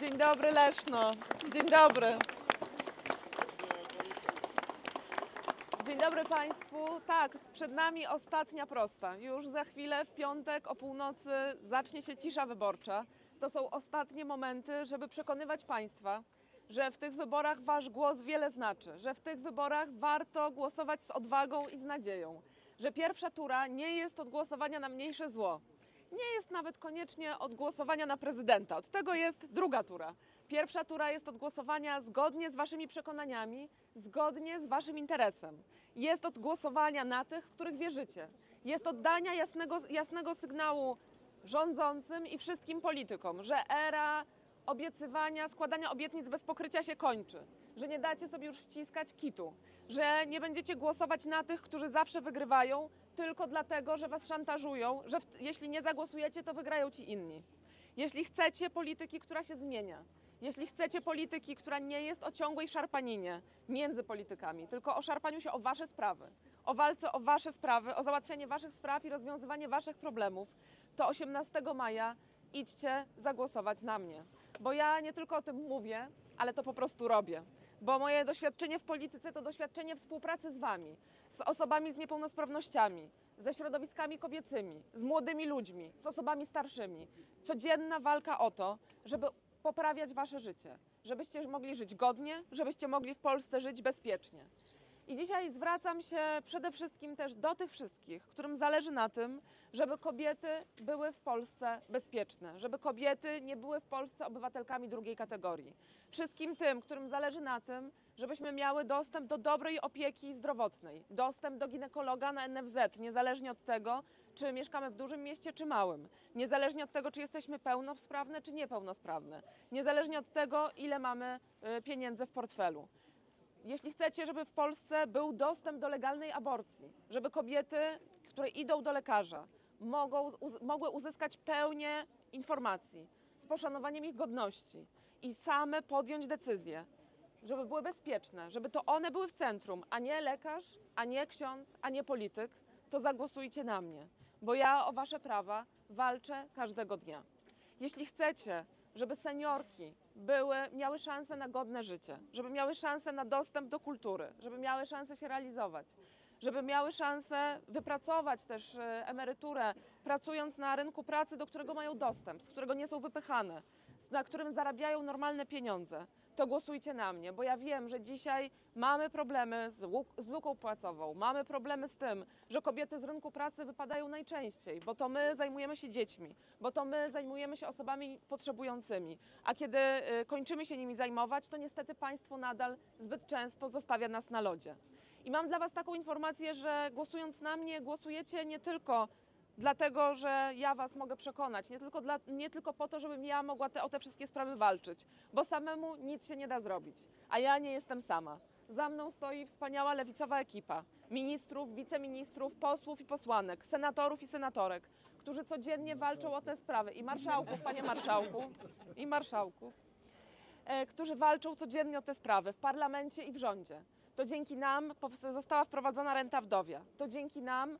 Dzień dobry Leszno. Dzień dobry. Dzień dobry Państwu. Tak, przed nami ostatnia prosta. Już za chwilę w piątek o północy zacznie się cisza wyborcza. To są ostatnie momenty, żeby przekonywać Państwa, że w tych wyborach Wasz głos wiele znaczy, że w tych wyborach warto głosować z odwagą i z nadzieją, że pierwsza tura nie jest od głosowania na mniejsze zło, nie jest nawet koniecznie od głosowania na prezydenta. Od tego jest druga tura. Pierwsza tura jest od głosowania zgodnie z waszymi przekonaniami, zgodnie z waszym interesem. Jest od głosowania na tych, w których wierzycie. Jest oddania jasnego, jasnego sygnału rządzącym i wszystkim politykom, że era obiecywania, składania obietnic bez pokrycia się kończy, że nie dacie sobie już wciskać kitu, że nie będziecie głosować na tych, którzy zawsze wygrywają, tylko dlatego, że was szantażują, że w, jeśli nie zagłosujecie, to wygrają ci inni. Jeśli chcecie polityki, która się zmienia, jeśli chcecie polityki, która nie jest o ciągłej szarpaninie między politykami, tylko o szarpaniu się o wasze sprawy, o walce o wasze sprawy, o załatwianie waszych spraw i rozwiązywanie waszych problemów, to 18 maja idźcie zagłosować na mnie. Bo ja nie tylko o tym mówię, ale to po prostu robię. Bo moje doświadczenie w polityce to doświadczenie współpracy z wami, z osobami z niepełnosprawnościami, ze środowiskami kobiecymi, z młodymi ludźmi, z osobami starszymi. Codzienna walka o to, żeby poprawiać wasze życie, żebyście mogli żyć godnie, żebyście mogli w Polsce żyć bezpiecznie. I dzisiaj zwracam się przede wszystkim też do tych wszystkich, którym zależy na tym, żeby kobiety były w Polsce bezpieczne, żeby kobiety nie były w Polsce obywatelkami drugiej kategorii. Wszystkim tym, którym zależy na tym, żebyśmy miały dostęp do dobrej opieki zdrowotnej, dostęp do ginekologa na NFZ, niezależnie od tego, czy mieszkamy w dużym mieście, czy małym, niezależnie od tego, czy jesteśmy pełnosprawne, czy niepełnosprawne, niezależnie od tego, ile mamy y, pieniędzy w portfelu. Jeśli chcecie, żeby w Polsce był dostęp do legalnej aborcji, żeby kobiety, które idą do lekarza, mogą, uz, mogły uzyskać pełnię informacji z poszanowaniem ich godności i same podjąć decyzje, żeby były bezpieczne, żeby to one były w centrum, a nie lekarz, a nie ksiądz, a nie polityk, to zagłosujcie na mnie, bo ja o wasze prawa walczę każdego dnia. Jeśli chcecie, żeby seniorki były, miały szansę na godne życie, żeby miały szansę na dostęp do kultury, żeby miały szansę się realizować, żeby miały szansę wypracować też e, emeryturę, pracując na rynku pracy, do którego mają dostęp, z którego nie są wypychane, na którym zarabiają normalne pieniądze, to głosujcie na mnie, bo ja wiem, że dzisiaj mamy problemy z, łuk- z luką płacową, mamy problemy z tym, że kobiety z rynku pracy wypadają najczęściej, bo to my zajmujemy się dziećmi, bo to my zajmujemy się osobami potrzebującymi, a kiedy y, kończymy się nimi zajmować, to niestety państwo nadal zbyt często zostawia nas na lodzie. I mam dla Was taką informację, że głosując na mnie, głosujecie nie tylko dlatego, że ja Was mogę przekonać, nie tylko, dla, nie tylko po to, żebym ja mogła te, o te wszystkie sprawy walczyć, bo samemu nic się nie da zrobić, a ja nie jestem sama. Za mną stoi wspaniała lewicowa ekipa ministrów, wiceministrów, posłów i posłanek, senatorów i senatorek, którzy codziennie walczą o te sprawy i marszałków, panie marszałku, i marszałków e, którzy walczą codziennie o te sprawy w parlamencie i w rządzie. To dzięki nam została wprowadzona renta wdowia. To dzięki nam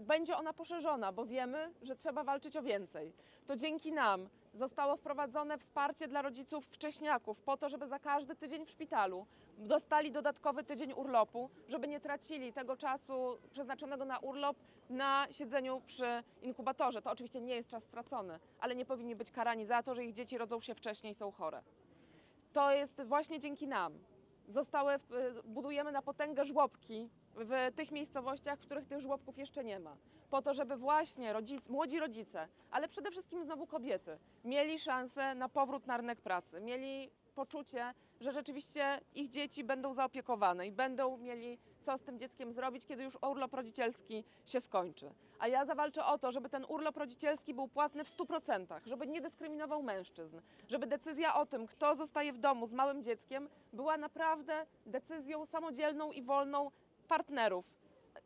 będzie ona poszerzona, bo wiemy, że trzeba walczyć o więcej. To dzięki nam zostało wprowadzone wsparcie dla rodziców wcześniaków po to, żeby za każdy tydzień w szpitalu dostali dodatkowy tydzień urlopu, żeby nie tracili tego czasu przeznaczonego na urlop na siedzeniu przy inkubatorze. To oczywiście nie jest czas stracony, ale nie powinni być karani za to, że ich dzieci rodzą się wcześniej i są chore to jest właśnie dzięki nam. Zostały, budujemy na potęgę żłobki w tych miejscowościach, w których tych żłobków jeszcze nie ma. Po to, żeby właśnie rodzic, młodzi rodzice, ale przede wszystkim znowu kobiety, mieli szansę na powrót na rynek pracy, mieli poczucie, że rzeczywiście ich dzieci będą zaopiekowane i będą mieli co z tym dzieckiem zrobić, kiedy już urlop rodzicielski się skończy. A ja zawalczę o to, żeby ten urlop rodzicielski był płatny w 100%, żeby nie dyskryminował mężczyzn, żeby decyzja o tym, kto zostaje w domu z małym dzieckiem, była naprawdę decyzją samodzielną i wolną partnerów,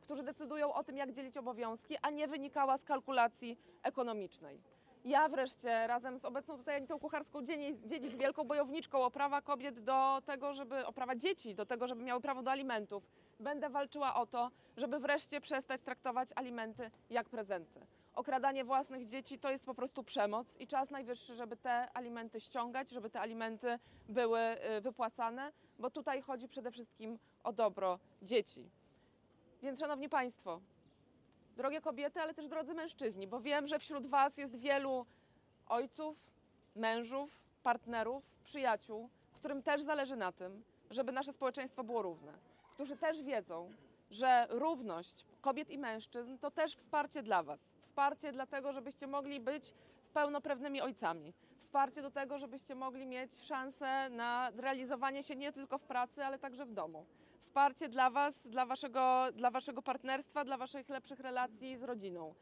którzy decydują o tym, jak dzielić obowiązki, a nie wynikała z kalkulacji ekonomicznej. Ja wreszcie razem z obecną tutaj Anitą Kucharską dziedzic wielką bojowniczką o prawa kobiet do tego, żeby, o prawa dzieci, do tego, żeby miały prawo do alimentów, będę walczyła o to, żeby wreszcie przestać traktować alimenty jak prezenty. okradanie własnych dzieci to jest po prostu przemoc i czas najwyższy, żeby te alimenty ściągać, żeby te alimenty były y, wypłacane, bo tutaj chodzi przede wszystkim o dobro dzieci. Więc szanowni państwo, drogie kobiety, ale też drodzy mężczyźni, bo wiem, że wśród was jest wielu ojców, mężów, partnerów, przyjaciół, którym też zależy na tym, żeby nasze społeczeństwo było równe, którzy też wiedzą, że równość kobiet i mężczyzn to też wsparcie dla Was. Wsparcie dlatego, żebyście mogli być pełnoprawnymi ojcami. Wsparcie do tego, żebyście mogli mieć szansę na realizowanie się nie tylko w pracy, ale także w domu. Wsparcie dla Was, dla waszego, dla waszego partnerstwa, dla Waszych lepszych relacji z rodziną.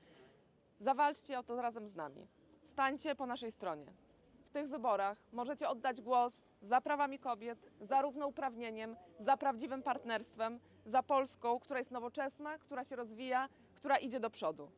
Zawalczcie o to razem z nami. Stańcie po naszej stronie. W tych wyborach możecie oddać głos za prawami kobiet, za równouprawnieniem, za prawdziwym partnerstwem, za Polską, która jest nowoczesna, która się rozwija, która idzie do przodu.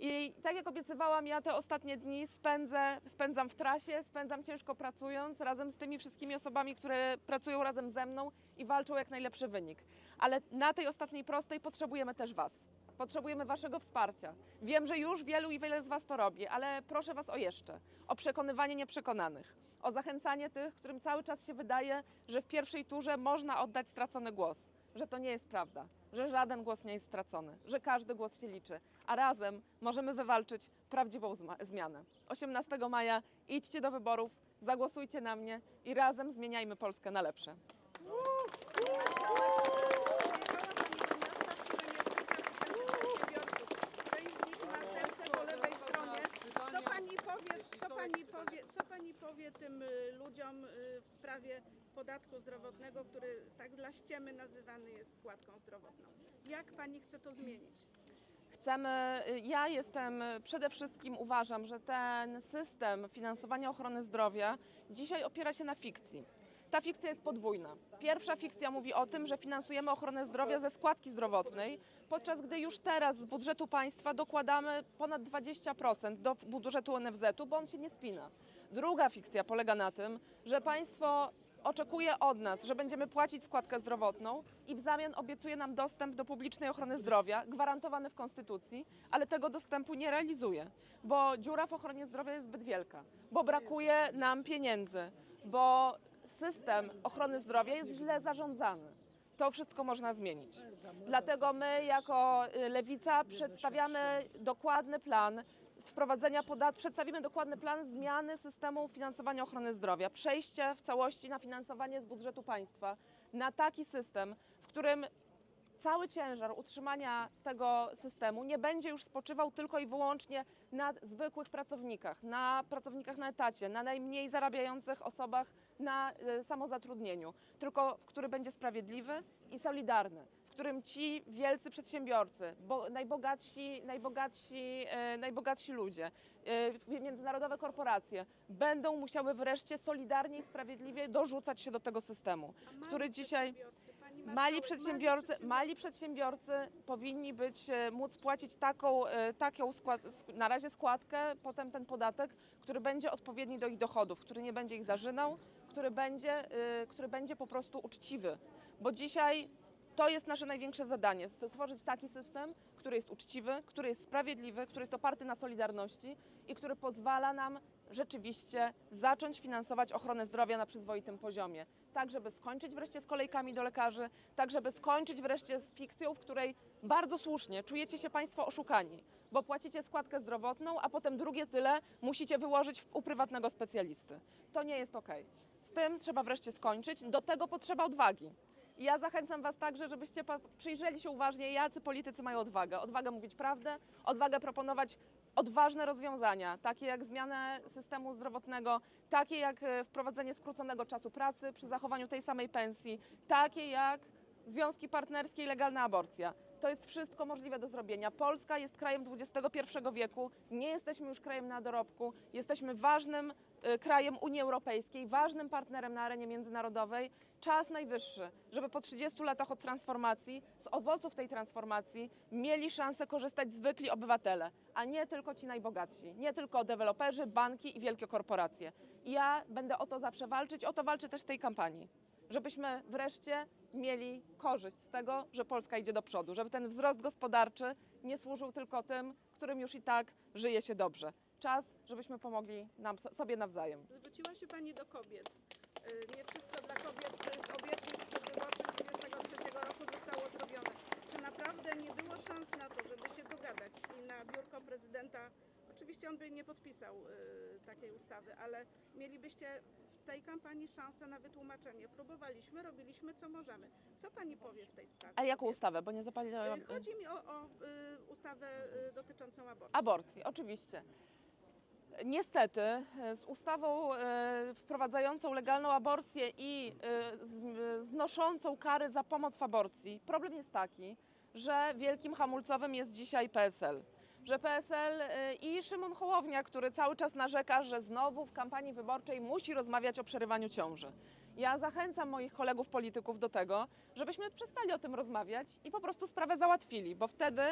I tak jak obiecywałam, ja te ostatnie dni spędzę, spędzam w trasie, spędzam ciężko pracując razem z tymi wszystkimi osobami, które pracują razem ze mną i walczą jak najlepszy wynik. Ale na tej ostatniej prostej potrzebujemy też Was. Potrzebujemy Waszego wsparcia. Wiem, że już wielu i wiele z Was to robi, ale proszę Was o jeszcze. O przekonywanie nieprzekonanych. O zachęcanie tych, którym cały czas się wydaje, że w pierwszej turze można oddać stracony głos. Że to nie jest prawda. Że żaden głos nie jest stracony. Że każdy głos się liczy. A razem możemy wywalczyć prawdziwą zmianę. 18 maja idźcie do wyborów, zagłosujcie na mnie i razem zmieniajmy Polskę na lepsze. Pani marszałek, przyjechała Pani do miasta, w którym jest kilka tysięcy przedsiębiorców. Część z nich ma serce po lewej stronie. Co Pani powie, co pani powie, co powie tym y, ludziom y, w sprawie podatku zdrowotnego, który tak dla ściemy nazywany jest składką zdrowotną? Jak Pani chce to zmienić? Chcemy, ja jestem przede wszystkim uważam, że ten system finansowania ochrony zdrowia dzisiaj opiera się na fikcji. Ta fikcja jest podwójna. Pierwsza fikcja mówi o tym, że finansujemy ochronę zdrowia ze składki zdrowotnej, podczas gdy już teraz z budżetu państwa dokładamy ponad 20% do budżetu NFZ-u, bo on się nie spina. Druga fikcja polega na tym, że państwo oczekuje od nas, że będziemy płacić składkę zdrowotną i w zamian obiecuje nam dostęp do publicznej ochrony zdrowia, gwarantowany w Konstytucji, ale tego dostępu nie realizuje, bo dziura w ochronie zdrowia jest zbyt wielka, bo brakuje nam pieniędzy, bo system ochrony zdrowia jest źle zarządzany. To wszystko można zmienić. Dlatego my jako y, Lewica przedstawiamy dokładny plan wprowadzenia podatku, przedstawimy dokładny plan zmiany systemu finansowania ochrony zdrowia, przejście w całości na finansowanie z budżetu państwa, na taki system, w którym cały ciężar utrzymania tego systemu nie będzie już spoczywał tylko i wyłącznie na zwykłych pracownikach, na pracownikach na etacie, na najmniej zarabiających osobach na y, samozatrudnieniu, tylko który będzie sprawiedliwy i solidarny, którym ci wielcy przedsiębiorcy, bo najbogatsi, najbogatsi, y, najbogatsi ludzie, y, międzynarodowe korporacje będą musiały wreszcie solidarnie i sprawiedliwie dorzucać się do tego systemu, który dzisiaj Mali przedsiębiorcy, mali przedsiębiorcy powinni być, e, móc płacić taką, e, taką skład, sk- na razie składkę, potem ten podatek, który będzie odpowiedni do ich dochodów, który nie będzie ich zarzynał, który będzie, e, który będzie po prostu uczciwy. Bo dzisiaj to jest nasze największe zadanie, stworzyć taki system, który jest uczciwy, który jest sprawiedliwy, który jest oparty na solidarności i który pozwala nam rzeczywiście zacząć finansować ochronę zdrowia na przyzwoitym poziomie. Tak, żeby skończyć wreszcie z kolejkami do lekarzy, tak, żeby skończyć wreszcie z fikcją, w której bardzo słusznie czujecie się Państwo oszukani, bo płacicie składkę zdrowotną, a potem drugie tyle musicie wyłożyć u prywatnego specjalisty. To nie jest okej. Z tym trzeba wreszcie skończyć. Do tego potrzeba odwagi. I ja zachęcam Was także, żebyście przyjrzeli się uważnie, jacy politycy mają odwagę. Odwagę mówić prawdę, odwagę proponować odważne rozwiązania, takie jak zmianę systemu zdrowotnego, takie jak e, wprowadzenie skróconego czasu pracy przy zachowaniu tej samej pensji, takie jak związki partnerskie i legalna aborcja. To jest wszystko możliwe do zrobienia. Polska jest krajem XXI wieku, nie jesteśmy już krajem na dorobku, jesteśmy ważnym y, krajem Unii Europejskiej, ważnym partnerem na arenie międzynarodowej. Czas najwyższy, żeby po 30 latach od transformacji, z owoców tej transformacji mieli szansę korzystać zwykli obywatele, a nie tylko ci najbogatsi, nie tylko deweloperzy, banki i wielkie korporacje. I ja będę o to zawsze walczyć, o to walczę też w tej kampanii żebyśmy wreszcie mieli korzyść z tego, że Polska idzie do przodu, żeby ten wzrost gospodarczy nie służył tylko tym, którym już i tak żyje się dobrze. Czas, żebyśmy pomogli nam, sobie nawzajem. Zwróciła się Pani do kobiet. Y, Nie wszystko dla kobiet z obietnic przedwyborczych 23 roku zostało zrobione. Czy naprawdę nie było szans na to, żeby się dogadać i na biurko prezydenta, oczywiście on by nie podpisał y, takiej ustawy, ale mielibyście tej kampanii szansę na wytłumaczenie. Próbowaliśmy, robiliśmy co możemy. Co Pani powie w tej sprawie? A jaką ustawę? Bo nie zapaliłam. Y, Chodzi mi o, o y, ustawę y, dotyczącą aborcji. Aborcji, oczywiście. Niestety z ustawą wprowadzającą legalną aborcję i znoszącą kary za pomoc w aborcji, problem jest taki, że wielkim hamulcowym jest dzisiaj PSL. Że PSL e, i Szymon Hołownia, który cały czas narzeka, że znowu w kampanii wyborczej musi rozmawiać o przerywaniu ciąży. Ja zachęcam moich kolegów polityków do tego, żebyśmy przestali o tym rozmawiać i po prostu sprawę załatwili, bo wtedy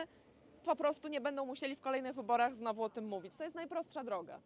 po prostu nie będą musieli w kolejnych wyborach znowu o tym mówić. To jest najprostsza droga.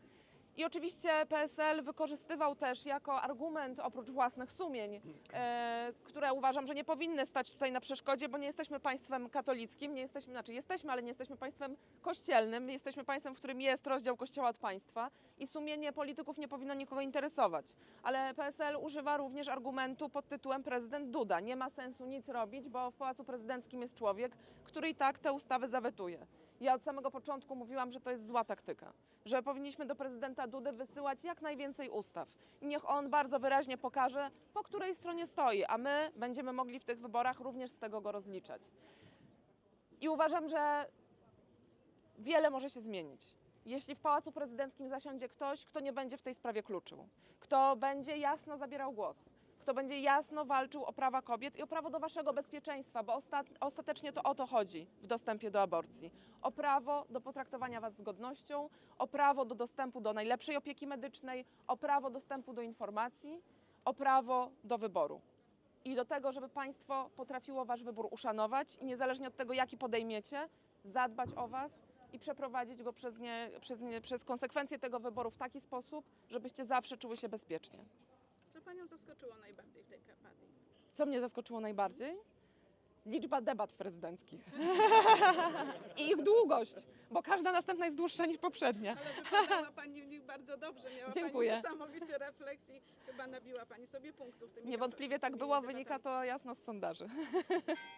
I oczywiście PSL wykorzystywał też jako argument, oprócz własnych sumień, e, które uważam, że nie powinny stać tutaj na przeszkodzie, bo nie jesteśmy państwem katolickim, nie jesteśmy, znaczy jesteśmy, ale nie jesteśmy państwem kościelnym, my jesteśmy państwem, w którym jest rozdział kościoła od państwa i sumienie polityków nie powinno nikogo interesować. Ale PSL używa również argumentu pod tytułem prezydent Duda. Nie ma sensu nic robić, bo w Pałacu Prezydenckim jest człowiek, który i tak te ustawy zawetuje. Ja od samego początku mówiłam, że to jest zła taktyka, że powinniśmy do prezydenta Dudy wysyłać jak najwięcej ustaw. I niech on bardzo wyraźnie pokaże, po której stronie stoi, a my będziemy mogli w tych wyborach również z tego go rozliczać. I uważam, że wiele może się zmienić. Jeśli w Pałacu Prezydenckim zasiądzie ktoś, kto nie będzie w tej sprawie kluczył, kto będzie jasno zabierał głos, kto będzie jasno walczył o prawa kobiet i o prawo do waszego bezpieczeństwa, bo ostat, ostatecznie to o to chodzi w dostępie do aborcji. O prawo do potraktowania was z godnością, o prawo do dostępu do najlepszej opieki medycznej, o prawo dostępu do informacji, o prawo do wyboru. I do tego, żeby państwo potrafiło wasz wybór uszanować i niezależnie od tego, jaki podejmiecie, zadbać o was i przeprowadzić go przez, nie, przez, nie, przez konsekwencje tego wyboru w taki sposób, żebyście zawsze czuły się bezpiecznie. Co Panią zaskoczyło najbardziej w tej kampanii? Co mnie zaskoczyło najbardziej? Liczba debat prezydenckich. I ich długość, bo każda następna jest dłuższa niż poprzednia. Ale wypadała Pani w nich bardzo dobrze. Miała Dziękuję. Pani niesamowity refleks i chyba nabiła Pani sobie punktów. Tymi Niewątpliwie tak było, wynika to jasno z sondaży.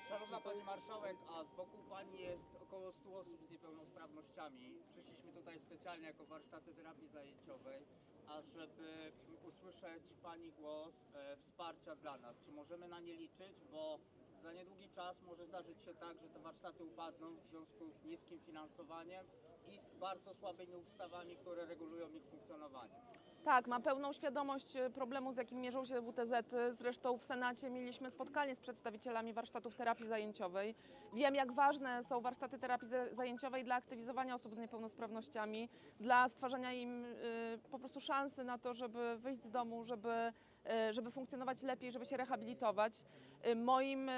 Szanowna Pani Marszałek, a wokół Pani jest około 100 osób z niepełnosprawnościami. Przyszliśmy tutaj specjalnie jako warsztaty terapii zajęciowej, ażeby usłyszeć Pani głos e, wsparcia dla nas. Czy możemy na nie liczyć, bo za niedługi czas może zdarzyć się tak, że te warsztaty upadną w związku z niskim finansowaniem i z bardzo słabymi ustawami, które regulują ich funkcjonowanie. Tak, mam pełną świadomość e, problemu, z jakim mierzą się WTZ. Zresztą w Senacie mieliśmy spotkanie z przedstawicielami warsztatów terapii zajęciowej. Wiem, jak ważne są warsztaty terapii za- zajęciowej dla aktywizowania osób z niepełnosprawnościami, dla stwarzania im y, po prostu szansy na to, żeby wyjść z domu, żeby, żeby funkcjonować lepiej, żeby się rehabilitować. Moim,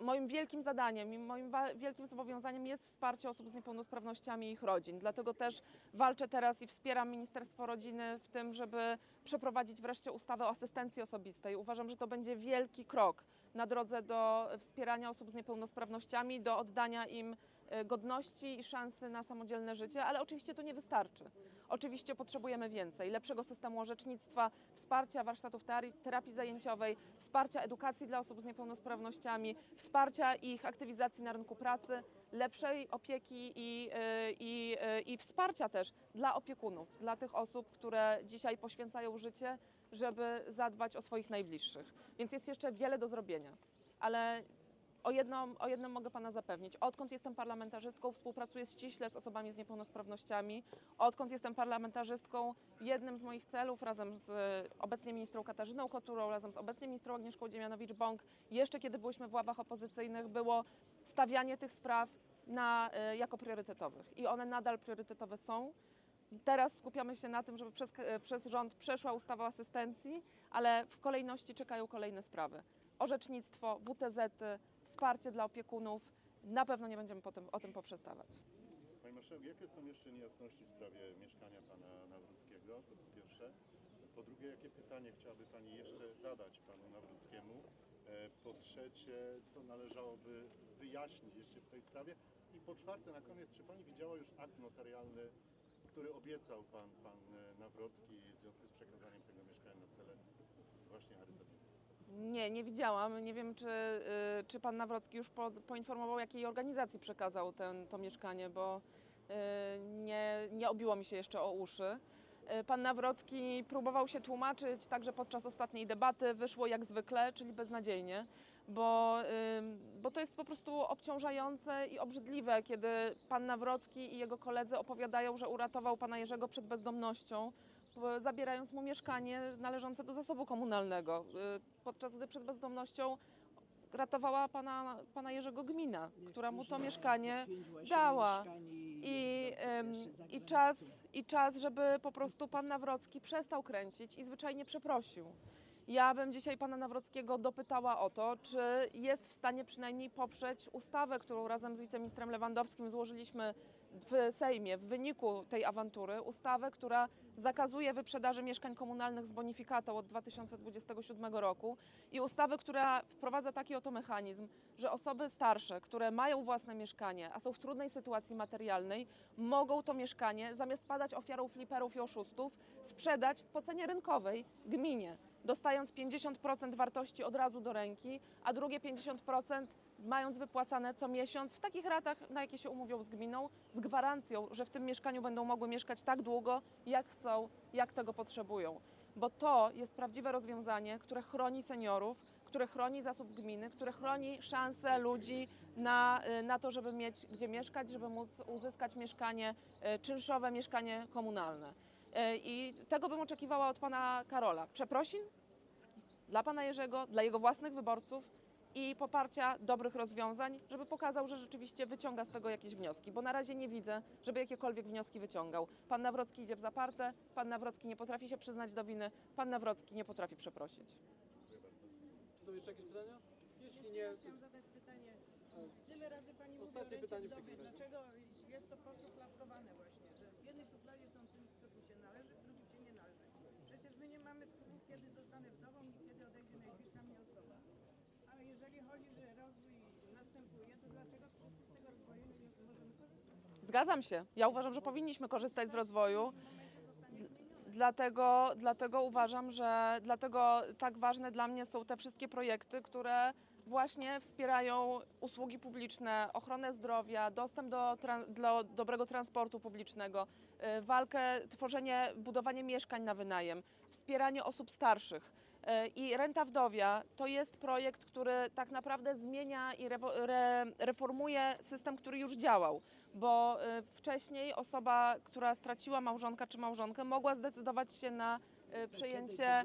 moim wielkim zadaniem i moim wielkim zobowiązaniem jest wsparcie osób z niepełnosprawnościami i ich rodzin. Dlatego też walczę teraz i wspieram Ministerstwo Rodziny w tym, żeby przeprowadzić wreszcie ustawę o asystencji osobistej. Uważam, że to będzie wielki krok na drodze do wspierania osób z niepełnosprawnościami, do oddania im godności i szansy na samodzielne życie, ale oczywiście to nie wystarczy. Oczywiście potrzebujemy więcej, lepszego systemu orzecznictwa, wsparcia warsztatów terapii zajęciowej, wsparcia edukacji dla osób z niepełnosprawnościami, wsparcia ich aktywizacji na rynku pracy, lepszej opieki i, y, i, y, i wsparcia też dla opiekunów, dla tych osób, które dzisiaj poświęcają życie, żeby zadbać o swoich najbliższych. Więc jest jeszcze wiele do zrobienia, ale o, jedno, o jednym mogę Pana zapewnić. Odkąd jestem parlamentarzystką, współpracuję ściśle z osobami z niepełnosprawnościami. Odkąd jestem parlamentarzystką, jednym z moich celów razem z e, obecnie ministrą Katarzyną Koturą, razem z obecnie ministrą Agnieszką Dziemianowicz-Bąk, jeszcze kiedy byłyśmy w ławach opozycyjnych, było stawianie tych spraw na, e, jako priorytetowych. I one nadal priorytetowe są. Teraz skupiamy się na tym, żeby przez, e, przez rząd przeszła ustawa o asystencji, ale w kolejności czekają kolejne sprawy. Orzecznictwo, WTZ-y, wsparcie dla opiekunów. Na pewno nie będziemy potem, o tym poprzestawać. Pani Marszałek, jakie są jeszcze niejasności w sprawie mieszkania Pana Nawrockiego? To po pierwsze. Po drugie, jakie pytanie chciałaby Pani jeszcze zadać Panu Nawrockiemu? E, Po trzecie, co należałoby wyjaśnić jeszcze w tej sprawie? I po czwarte, na koniec, czy pani widziała już akt notarialny, który obiecał pan, pan e, Nawrocki w związku z przekazaniem tego mieszkania na cele właśnie charytatywne? Nie, nie widziałam. Nie wiem, czy, y, czy pan Nawrocki już po, poinformował, jakiej organizacji przekazał ten, to mieszkanie, bo y, nie, nie obiło mi się jeszcze o uszy. Y, Pan Nawrocki próbował się tłumaczyć, także podczas ostatniej debaty wyszło jak zwykle, czyli beznadziejnie, bo, bo to jest po prostu obciążające i obrzydliwe, kiedy pan Nawrocki i jego koledzy opowiadają, że uratował pana Jerzego przed bezdomnością, zabierając mu mieszkanie należące do zasobu komunalnego, y, podczas gdy przed bezdomnością ratowała pana, pana Jerzego gmina, która mu to mieszkanie dała. I, i, czas, I czas, żeby po prostu pan Nawrocki przestał kręcić i zwyczajnie przeprosił. Ja bym dzisiaj pana Nawrockiego dopytała o to, czy jest w stanie przynajmniej poprzeć ustawę, którą razem z wiceministrem Lewandowskim złożyliśmy w Sejmie w wyniku tej awantury. Ustawę, która zakazuje wyprzedaży mieszkań komunalnych z bonifikatą od 2027 roku i ustawę, która wprowadza taki oto mechanizm, że osoby starsze, które mają własne mieszkanie, a są w trudnej sytuacji materialnej, mogą to mieszkanie, zamiast padać ofiarą fliperów i oszustów, sprzedać po cenie rynkowej gminie, dostając 50% wartości od razu do ręki, a drugie 50% mając wypłacane co miesiąc w takich ratach, na jakie się umówią z gminą, z gwarancją, że w tym mieszkaniu będą mogły mieszkać tak długo, jak chcą, jak tego potrzebują. Bo to jest prawdziwe rozwiązanie, które chroni seniorów, które chroni zasób gminy, które chroni szanse ludzi na, y, na to, żeby mieć gdzie mieszkać, żeby móc uzyskać mieszkanie y, czynszowe, mieszkanie komunalne. Y, I tego bym oczekiwała od pana Karola. Przeprosin dla pana Jerzego, dla jego własnych wyborców i poparcia dobrych rozwiązań, żeby pokazał, że rzeczywiście wyciąga z tego jakieś wnioski, bo na razie nie widzę, żeby jakiekolwiek wnioski wyciągał. Pan Nawrocki idzie w zaparte, pan Nawrocki nie potrafi się przyznać do winy, pan Nawrocki nie potrafi przeprosić. Są jeszcze jakieś pytania? Jeśli nie, Chciałam zadać pytanie. Tyle razy pani mówi o Ostatnie pytanie w wdowie. takim razie. Dlaczego jest to poszufladkowane właśnie, że w jednej szufladzie są tym, którym się należy, w drugiej się nie należy. Przecież my nie mamy wpływu, kiedy zostanę wdową i kiedy odejdzie najbliższa mi osoba. Jeżeli chodzi, że rozwój następuje, to dlaczego wszyscy z tego rozwoju nie możemy korzystać? Zgadzam się. Ja uważam, że powinniśmy korzystać z rozwoju. Dlatego, dlatego uważam, że dlatego tak ważne dla mnie są te wszystkie projekty, które właśnie wspierają usługi publiczne, ochronę zdrowia, dostęp do, do dobrego transportu publicznego, y, walkę, tworzenie, budowanie mieszkań na wynajem, wspieranie osób starszych. Y, I Renta Wdowia to jest projekt, który tak naprawdę zmienia i reformuje system, który już działał bo y, wcześniej osoba, która straciła małżonka czy małżonkę, mogła zdecydować się na y, przejęcie.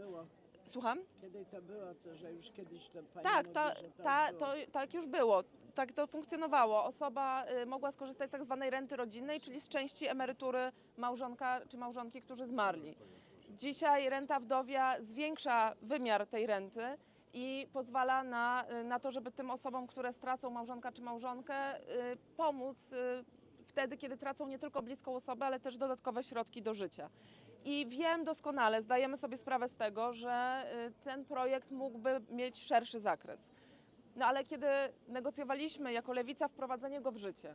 Słucham? Kiedy to było, to że już kiedyś to pani Tak, mówi, to, tak ta, to, tak już było. Tak to funkcjonowało. Osoba mogła skorzystać z tak zwanej renty rodzinnej, czyli z części emerytury małżonka czy małżonki, którzy zmarli. Dzisiaj renta wdowia zwiększa wymiar tej renty i pozwala na, na to, żeby tym osobom, które stracą małżonka czy małżonkę, y, pomóc y, wtedy, kiedy tracą nie tylko bliską osobę, ale też dodatkowe środki do życia. I wiem doskonale, zdajemy sobie sprawę z tego, że y, ten projekt mógłby mieć szerszy zakres. No ale kiedy negocjowaliśmy jako lewica wprowadzenie go w życie,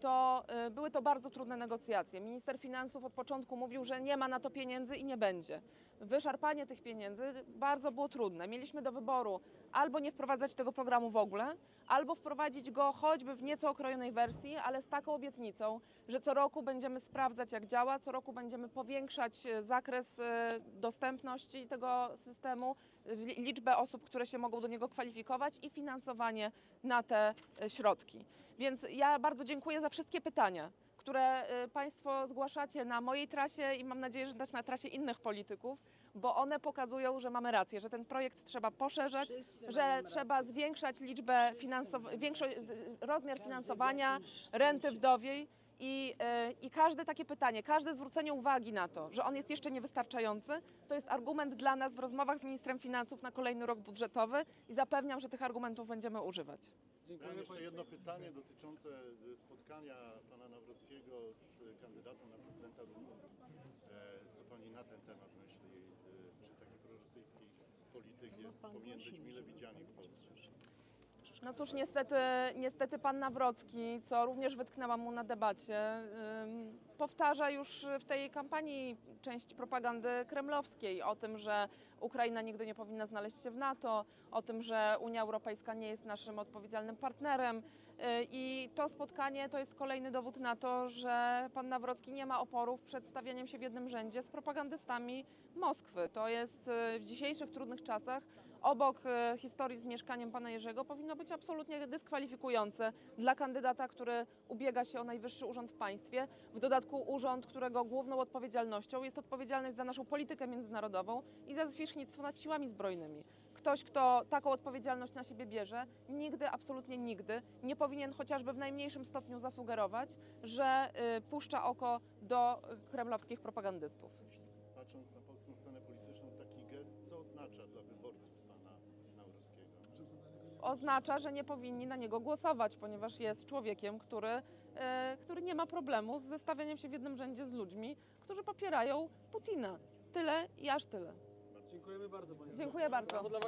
to y, były to bardzo trudne negocjacje. Minister finansów od początku mówił, że nie ma na to pieniędzy i nie będzie. Wyszarpanie tych pieniędzy bardzo było trudne. Mieliśmy do wyboru albo nie wprowadzać tego programu w ogóle, albo wprowadzić go choćby w nieco okrojonej wersji, ale z taką obietnicą, że co roku będziemy sprawdzać, jak działa, co roku będziemy powiększać e, zakres e, dostępności tego systemu, li- liczbę osób, które się mogą do niego kwalifikować i finansowanie na te e, środki. Więc ja bardzo dziękuję za wszystkie pytania, które e, Państwo zgłaszacie na mojej trasie i mam nadzieję, że też na trasie innych polityków, bo one pokazują, że mamy rację, że ten projekt trzeba poszerzać, Wszyscy że trzeba rację. zwiększać liczbę finansow- większość, rozmiar finansowania renty wdowiej i, e, i każde takie pytanie, każde zwrócenie uwagi na to, że on jest jeszcze niewystarczający, to jest argument dla nas w rozmowach z ministrem finansów na kolejny rok budżetowy i zapewniam, że tych argumentów będziemy używać. Miałem dziękujemy jeszcze jedno pytanie dotyczące y, spotkania pana Nawrockiego z kandydatem na prezydenta Dudy. E, Co pani na ten temat myśli? Czy taki prorosyjski polityk No, jest, mieć mile pan w Polsce? No cóż, niestety, niestety pan Nawrocki, co również wytknęłam mu na debacie, powtarza już w tej kampanii część propagandy kremlowskiej o tym, że Ukraina nigdy nie powinna znaleźć się w NATO, o tym, że Unia Europejska nie jest naszym odpowiedzialnym partnerem. Yy, I to spotkanie to jest kolejny dowód na to, że pan Nawrocki nie ma oporów przed stawianiem się w jednym rzędzie z propagandystami Moskwy. To jest yy, w dzisiejszych trudnych czasach obok e, historii z mieszkaniem pana Jerzego powinno być absolutnie dyskwalifikujące dla kandydata, który ubiega się o najwyższy urząd w państwie. W dodatku urząd, którego główną odpowiedzialnością jest odpowiedzialność za naszą politykę międzynarodową i za zwierzchnictwo nad siłami zbrojnymi. Ktoś, kto taką odpowiedzialność na siebie bierze, nigdy, absolutnie nigdy nie powinien chociażby w najmniejszym stopniu zasugerować, że y, puszcza oko do y, kremlowskich propagandystów. Patrząc oznacza, że nie powinni na niego głosować, ponieważ jest człowiekiem, który, e, który nie ma problemu z zestawianiem się w jednym rzędzie z ludźmi, którzy popierają Putina. Tyle i aż tyle. Dziękujemy bardzo Państwu. Dziękuję bardzo.